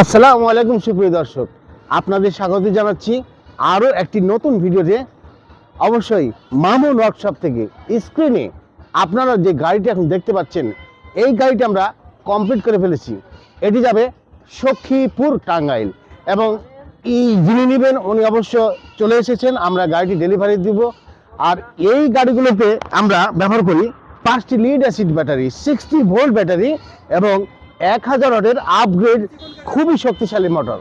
আসসালামু আলাইকুম, সুপ্রিয় দর্শক। আপনাদের স্বাগত জানাচ্ছি আরও একটি নতুন ভিডিওতে। অবশ্যই মামুন ওয়ার্কশপ থেকে স্ক্রিনে আপনারা যে গাড়িটি এখন দেখতে পাচ্ছেন, এই গাড়িটি আমরা কমপ্লিট করে ফেলেছি। এটি যাবে সখীপুর টাঙ্গাইল এবং এই যিনি নেবেন, উনি অবশ্য চলে এসেছেন। আমরা গাড়িটি ডেলিভারি দিব। আর এই গাড়িগুলোতে আমরা ব্যবহার করি পাঁচটি lead acid battery sixty volt battery এবং এক হাজার ওয়াটের আপগ্রেড খুবই শক্তিশালী মোটর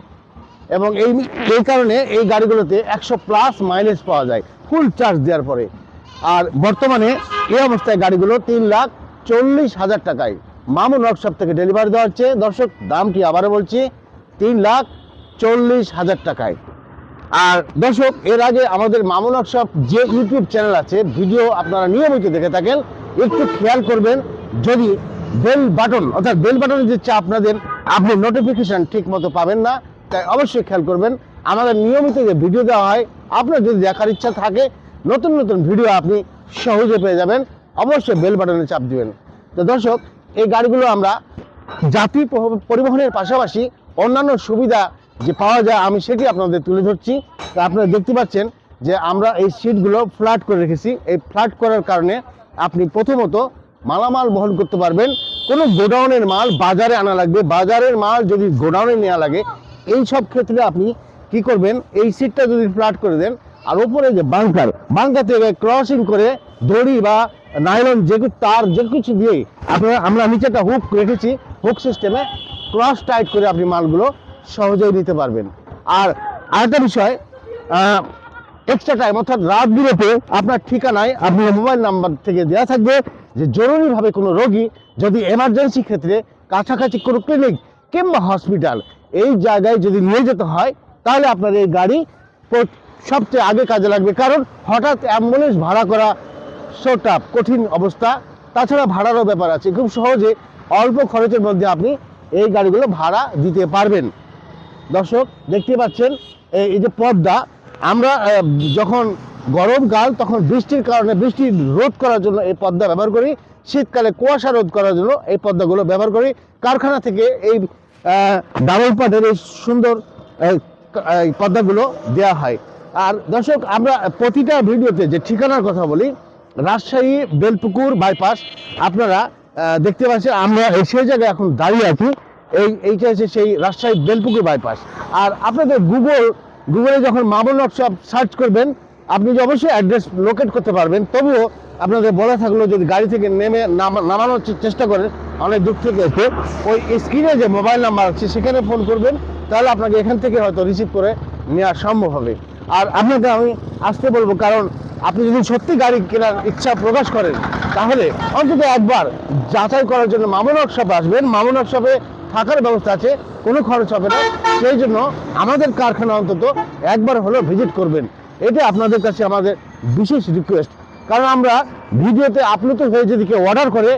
এবং এই এই কারণে এই গাড়িগুলোতে একশো প্লাস মাইলেজ পাওয়া যায় ফুল চার্জ দেওয়ার পরে। আর বর্তমানে এই অবস্থায় গাড়িগুলো তিন লাখ চল্লিশ হাজার টাকায়। মামুন ওয়ার্কশপ থেকে ডেলিভারি দেওয়া হচ্ছে। দর্শক দামটি আবারও বলছি? তিন লাখ চল্লিশ হাজার টাকায়। আর দর্শক, এর আগে আমাদের মামুন ওয়ার্কশপ যে ইউটিউব চ্যানেল আছে ভিডিও আপনারা নিয়মিত দেখে থাকেন। একটু খেয়াল করবেন, যদি বেল বাটন, অর্থাৎ বেল বাটনের যে চাপ আপনাদের, আপনি নোটিফিকেশন ঠিক মতো পাবেন না। তাই অবশ্যই খেয়াল করবেন। আমাদের নিয়মিত যে ভিডিও দেওয়া হয়, আপনার যদি দেখার ইচ্ছা থাকে, নতুন নতুন ভিডিও আপনি সহজে পেয়ে যাবেন। অবশ্যই বেল বাটনে চাপ দিবেন। তো দর্শক, এই গাড়িগুলো আমরা পহ- পরিবহনের পাশাপাশি অন্যান্য সুবিধা যে পাওয়া যায়, আমি সেটি আপনাদের তুলে ধরছি। তা আপনারা দেখতে পাচ্ছেন যে আমরা এই সিটগুলো ফ্ল্যাট করে রেখেছি। এই ফ্ল্যাট করার কারণে আপনি প্রথমত মালামাল বহন করতে পারবেন। কোনো গোডাউনের মাল বাজারে আনা লাগবে। বাজারের মাল যদি গোডাউনে নেওয়া লাগে, এই সব ক্ষেত্রে আপনি কি করবেন? এই সিটটা যদি ফ্ল্যাট করে দেন, আর ওপরে যে বাংকার বাংকার থেকে ক্রসিং করে দড়ি বা নাইলন যে তার যে কিছু দিয়ে আপনারা আমরা নিচে একটা হুক রেখেছি হুক সিস্টেমে ক্রস টাইট করে আপনি মালগুলো সহজেই নিতে পারবেন। আর আরেকটা বিষয় এক্সট্রা টাইম অর্থাৎ রাত বিরতে আপনার ঠিকানায় আপনার মোবাইল নাম্বার থেকে দেওয়া থাকবে যে জরুরিভাবে কোনো রোগী যদি এমার্জেন্সি ক্ষেত্রে কাছাকাছি কোনো ক্লিনিক কিংবা হসপিটাল এই জায়গায় যদি নিয়ে যেতে হয়, তাহলে আপনার এই গাড়ি সবচেয়ে আগে কাজে লাগবে। কারণ হঠাৎ অ্যাম্বুলেন্স ভাড়া করা সোটাপ কঠিন অবস্থা। তাছাড়া ভাড়ারও ব্যাপার আছে। খুব সহজে অল্প খরচের মধ্যে আপনি এই গাড়িগুলো ভাড়া দিতে পারবেন। দর্শক, দেখতে পাচ্ছেন, এই যে পর্দা আমরা যখন গরমকাল তখন বৃষ্টির কারণে বৃষ্টি রোধ করার জন্য এই পদ্মা ব্যবহার করি। শীতকালে কুয়াশা রোধ করার জন্য এই পদ্মাগুলো ব্যবহার করি। কারখানা থেকে এই ডাবল পাটের এই সুন্দর পর্দাগুলো দেওয়া হয়। আর দর্শক, আমরা প্রতিটা ভিডিওতে যে ঠিকানার কথা বলি, রাজশাহী বেলপুকুর বাইপাস, আপনারা দেখতে পাচ্ছেন, আমরা সেই জায়গায় এখন দাঁড়িয়ে আছি। এই, এইটা হচ্ছে সেই রাজশাহী বেলপুকুর বাইপাস। আর আপনাদের গুগল গুগলে যখন মামুন ওয়ার্কশপ সার্চ করবেন, আপনি যে অবশ্যই অ্যাড্রেস লোকেট করতে পারবেন, তবুও আপনাদের বলা থাকল যদি গাড়ি থেকে নেমে নামানোর চেষ্টা করেন, অনেক দূর থেকে এসে ওই স্ক্রিনে যে মোবাইল নাম্বার আছে, সেখানে ফোন করবেন, তাহলে আপনাকে এখান থেকে হয়তো রিসিভ করে নেওয়া সম্ভব হবে। আর আপনাকে আমি আসতে বলব, কারণ আপনি যদি সত্যি গাড়ি কেনার ইচ্ছা প্রকাশ করেন, তাহলে অন্তত একবার যাচাই করার জন্য মামুন ওয়ার্কশপে আসবেন। মামুন ওয়ার্কশপে থাকার ব্যবস্থা আছে, কোনো খরচ হবে না। সেই জন্য আমাদের কারখানা অন্তত একবার হলেও ভিজিট করবেন। এটা আপনাদের কাছে আমাদের বিশেষ রিকোয়েস্ট কারণ আমরা ভিডিওতে আপলোড হয়ে যদি কেউ অর্ডার করে,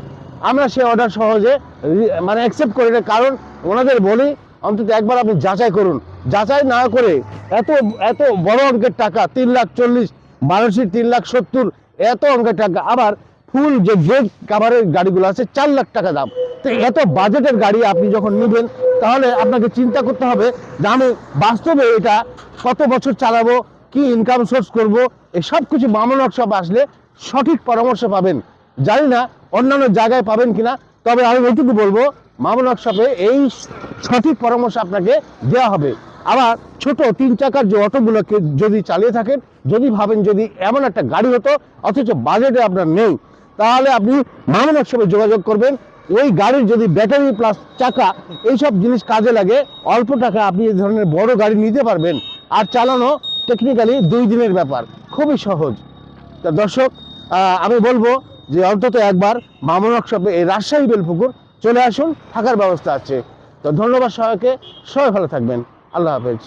আমরা সেই অর্ডার সহজে মানে অ্যাকসেপ্ট করি না। কারণ ওনাদের বলি, অন্তত একবার আপনি যাচাই করুন। যাচাই না করে এত এত বড় অঙ্কের টাকা, তিন লাখ চল্লিশ বারোশি তিন লাখ সত্তর, এত অঙ্কের টাকা। আবার ফুল যে ব্রেক কাভারের গাড়িগুলো আছে, চার লাখ টাকা দাম। তো এত বাজেটের গাড়ি আপনি যখন নেবেন, তাহলে আপনাকে চিন্তা করতে হবে যে আমি বাস্তবে এটা কত বছর চালাবো, কি ইনকাম সোর্স করব, এই সব কিছু মামুন সব আসলে সঠিক পরামর্শ পাবেন। জানি না অন্যান্য জায়গায় পাবেন কিনা, তবে আমি এইটুকু বলব মামুন ওয়ার্কশপে এই সঠিক পরামর্শ আপনাকে দেওয়া হবে। আবার ছোট তিন চাকার যে অটোগুলোকে যদি চালিয়ে থাকেন, যদি ভাবেন যদি এমন একটা গাড়ি হতো, অথচ বাজেটে আপনার নেই, তাহলে আপনি মামুন ওয়ার্কশপে যোগাযোগ করবেন। ওই গাড়ির যদি ব্যাটারি প্লাস চাকা, এইসব জিনিস কাজে লাগে, অল্প টাকা আপনি এই ধরনের বড় গাড়ি নিতে পারবেন। আর চালানো টেকনিক্যালি দুই দিনের ব্যাপার, খুবই সহজ। তা দর্শক আমি বলব যে অন্তত একবার মামুন ওয়ার্কশপে এই রাজশাহী বেলপুকুর চলে আসুন, থাকার ব্যবস্থা আছে। তো ধন্যবাদ সবাইকে, সবাই ভালো থাকবেন। আল্লাহ হাফেজ।